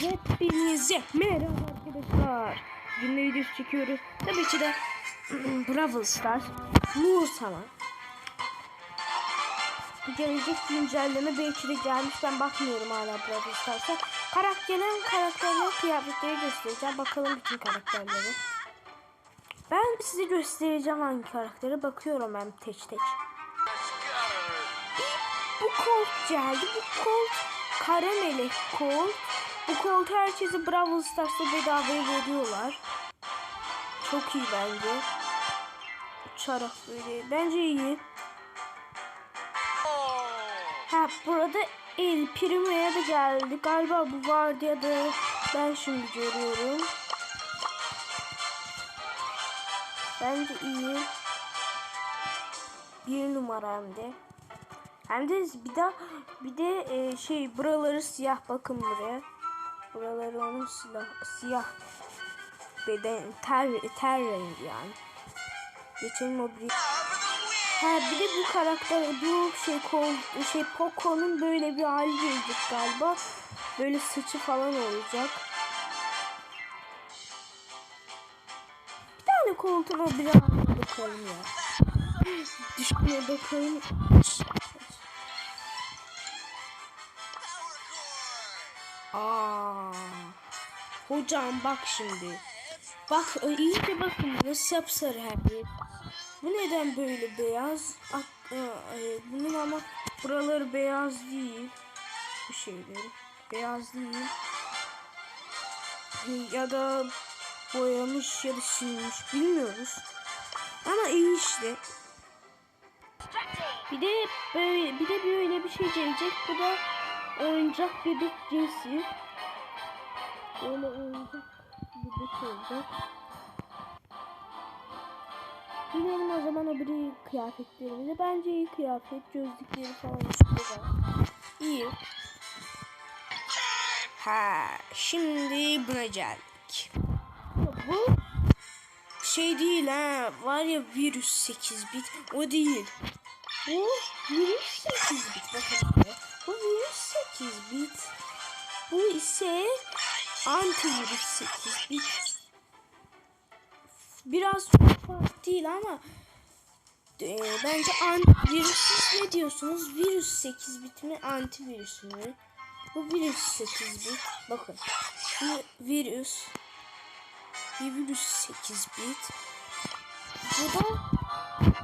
Hepinize merhaba arkadaşlar. Günde videosu çekiyoruz. Tabii ki de Brawl Stars. Nur. Gelecek güncelleme belki de gelmiş. Ben bakmıyorum hala Brawl Stars'a. Karakterin karakterine kıyafetleri göstereceğim. Bakalım bütün karakterleri. Ben size göstereceğim hangi karaktere. Bakıyorum ben teç teç. Bu Colt geldi. Bu Colt kara melek Colt. Bu Colt herkese Brawl Stars'ta bedavaya veriyorlar. Çok iyi bence. Uçarak böyle. Bence iyi. Ha burada El Primo'ya da geldi. Galiba bu vardı ya da ben şimdi görüyorum. Bence iyi. Bir numara hem de. Hem de bir de bir de e, şey buraları siyah bakın buraya. Buraları onun silah, siyah beden ter ter rengi yani. Geçelim o bir. Ha bir de bu karakter bu şey kol şey Poco'nun böyle bir hali gelecek galiba. Böyle saçı falan olacak. Bir tane koltuğuna bir haline bakalım ya. Düşmeye bakalım. Aa. Hocam bak şimdi. Bak e, iyice bakın burası sapsarı her yer. Bu neden böyle beyaz? At, e, e, bunun ama buraları beyaz değil. Bu şeyleri. Beyaz değil. Ya da boyamış ya da silmiş bilmiyoruz. Ama iyi işte. Bir de böyle bir de böyle bir şey gelecek. Bu da oyuncak bebek cinsi. Böyle oyuncak bebek olacak. Gidelim o zaman öbürü kıyafetlerimize. Bence iyi kıyafet. Gözlükleri falan var. İyi. Ha, şimdi buna geldik. Bu şey değil ha. Var ya virüs 8 bit. O değil. Bu virüs 8 bit. Bakın. Bu virüs 8 bit. Bu ise antivirüs 8 bit. Biraz fark değil ama e, bence siz ne diyorsunuz? Virüs 8 bit mi antivirüs mü? Bu virüs 8 bit. Bakın. Bu virüs. Bir virüs 8 bit. Bu da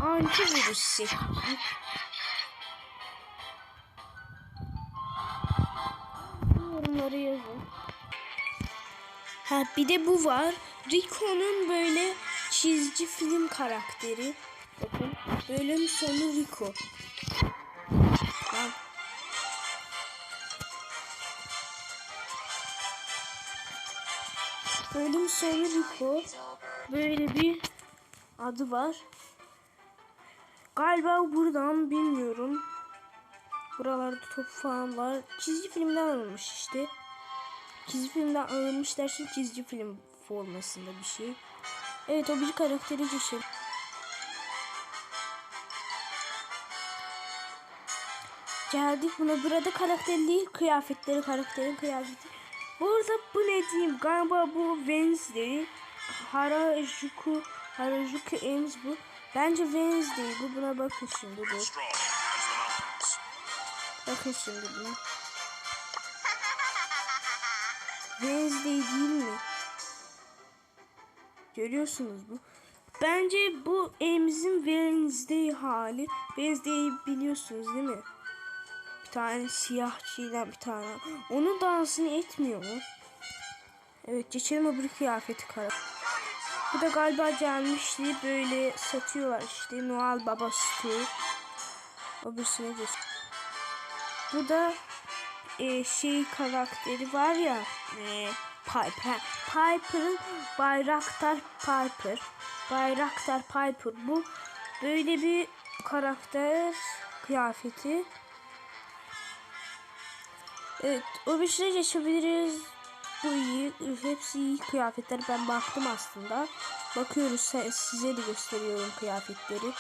antivirüs 8 bit. Yorumları yazın. Ha bir de bu var. Rico'nun böyle çizgi film karakteri. Bakın. Bölüm sonu Rico. Bak. Bölüm sonu Rico. Böyle bir adı var. Galiba buradan bilmiyorum. Buralarda top falan var. Çizgi filmden alınmış işte. Çizgi filmden alınmış dersin çizgi film formasında bir şey. Evet o bir karakteri geçelim. Geldik buna. Burada karakter değil kıyafetleri karakterin kıyafeti. Burada bu ne diyeyim galiba bu Wednesday. Harajuku Harajuku Ames bu. Bence Wednesday bu. Buna bakın şimdi bu. Bakın şimdi buna. Wednesday değil mi? Görüyorsunuz bu. Bence bu Ames'in Wednesday hali. Wednesday'i biliyorsunuz değil mi? Bir tane siyah çiğden bir tane. Onun dansını etmiyor mu? Evet geçelim öbür kıyafeti kara. Bu da galiba gelmişti. Böyle satıyorlar işte. Noel Baba Stu. Öbürsüne geç. Bu da e, şey karakteri var ya. E, Piper. Piper'ın Bayraktar Piper. Bayraktar Piper bu. Böyle bir karakter kıyafeti. Evet, o bir şey geçebiliriz. Bu iyi, hepsi iyi kıyafetler. Ben baktım aslında. Bakıyoruz, size de gösteriyorum kıyafetleri.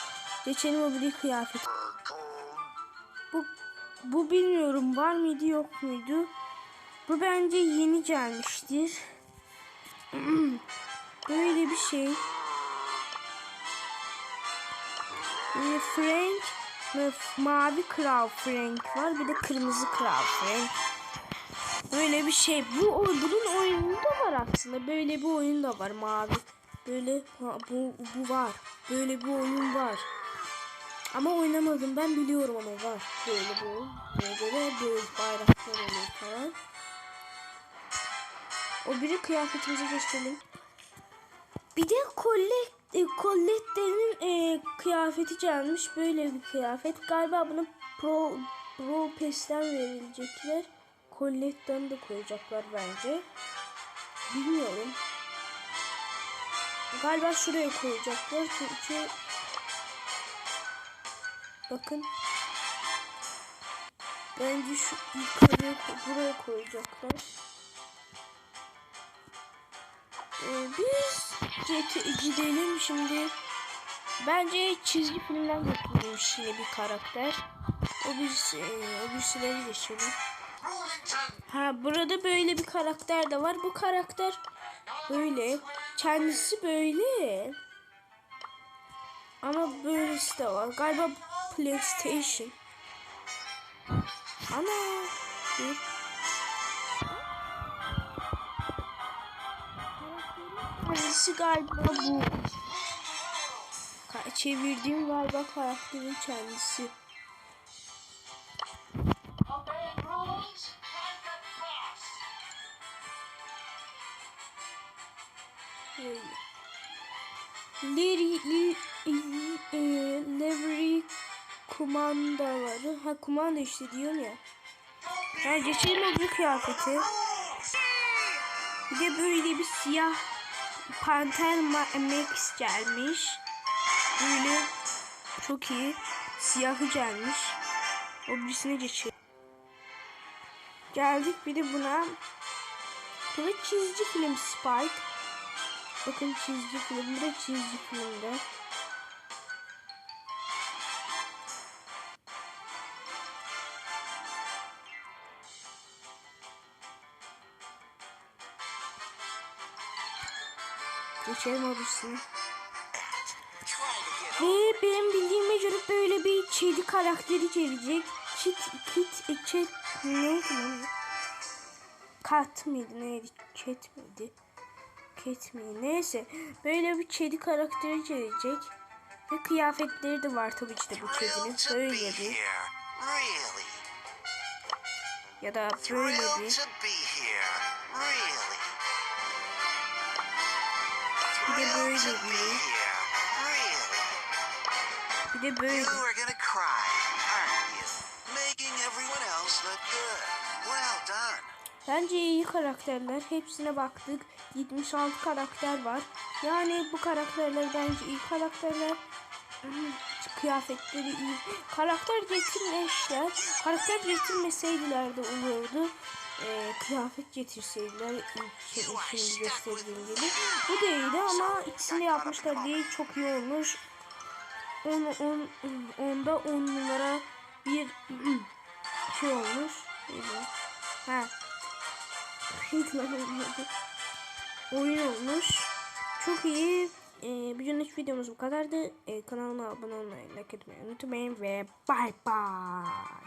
Geçelim o bir kıyafet. Bu Bu bilmiyorum var mıydı yok muydu. Bu bence yeni gelmiştir. Böyle bir şey. Ee, Frank ve mavi kral Frank var. Bir de kırmızı kral Frank. Böyle bir şey. Bu bunun oyununda var aslında. Böyle bir oyun da var mavi. Böyle bu bu var. Böyle bir oyun var. Ama oynamadım ben biliyorum ama var. Böyle bu. Böyle böyle bayraklar oluyor falan. O biri kıyafetimizi gösterelim. Bir de Colette, e, e, kıyafeti gelmiş. Böyle bir kıyafet. Galiba bunu Pro, Pro Pass'ten verilecekler. Colette'den de koyacaklar bence. Bilmiyorum. Galiba şuraya koyacaklar çünkü bakın bence şu yukarıya buraya koyacaklar. Ee, biz gidelim şimdi. Bence çizgi filmden getirilmiş yine bir karakter. O birisi, e, o birisileri geçelim. Ha burada böyle bir karakter de var. Bu karakter böyle. Kendisi böyle. Ama böylesi de var. Galiba PlayStation. Ana. Dur. Kendisi galiba bu. Ka- Çevirdiğim galiba karakterin kendisi. Böyle. Kumandaları. Ha kumanda işte diyorum ya. Ha geçelim öbür kıyafeti. Bir de böyle bir siyah Panter Ma- Max gelmiş. Böyle çok iyi. Siyahı gelmiş. O birisine geçelim. Geldik bir de buna. Bu da çizgi film Spike. Bakın çizgi film. Bu da çizgi filmde. Geçelim öbürsüne. Ve benim bildiğime göre böyle bir kedi karakteri gelecek. Kit, kit, e, kit, neydi lan? Kat mıydı neydi? Cat miydi? Cat miydi? Neyse. Böyle bir kedi karakteri gelecek. Ve kıyafetleri de var tabii ki de bu kedinin. Böyle bir ya da böyle bir. Bir de böyle be bir. de böyle. You are gonna cry, aren't you? Making everyone else look good. Well done. Bence iyi karakterler. Hepsine baktık. 76 karakter var. Yani bu karakterler bence iyi karakterler. Kıyafetleri iyi. Karakter getirmişler. Karakter getirmeseydiler de olurdu. Ee, kıyafet getirseydiler ilk şey- şimdi gösterdiğim gibi. Bu da iyiydi ama ikisini yapmışlar diye çok iyi olmuş. On, on, onda on numara bir şey olmuş. Ha? Oyun olmuş. Çok iyi. Ee, bugünlük videomuz bu kadardı. Ee, kanalıma abone olmayı, like etmeyi unutmayın ve bye bye.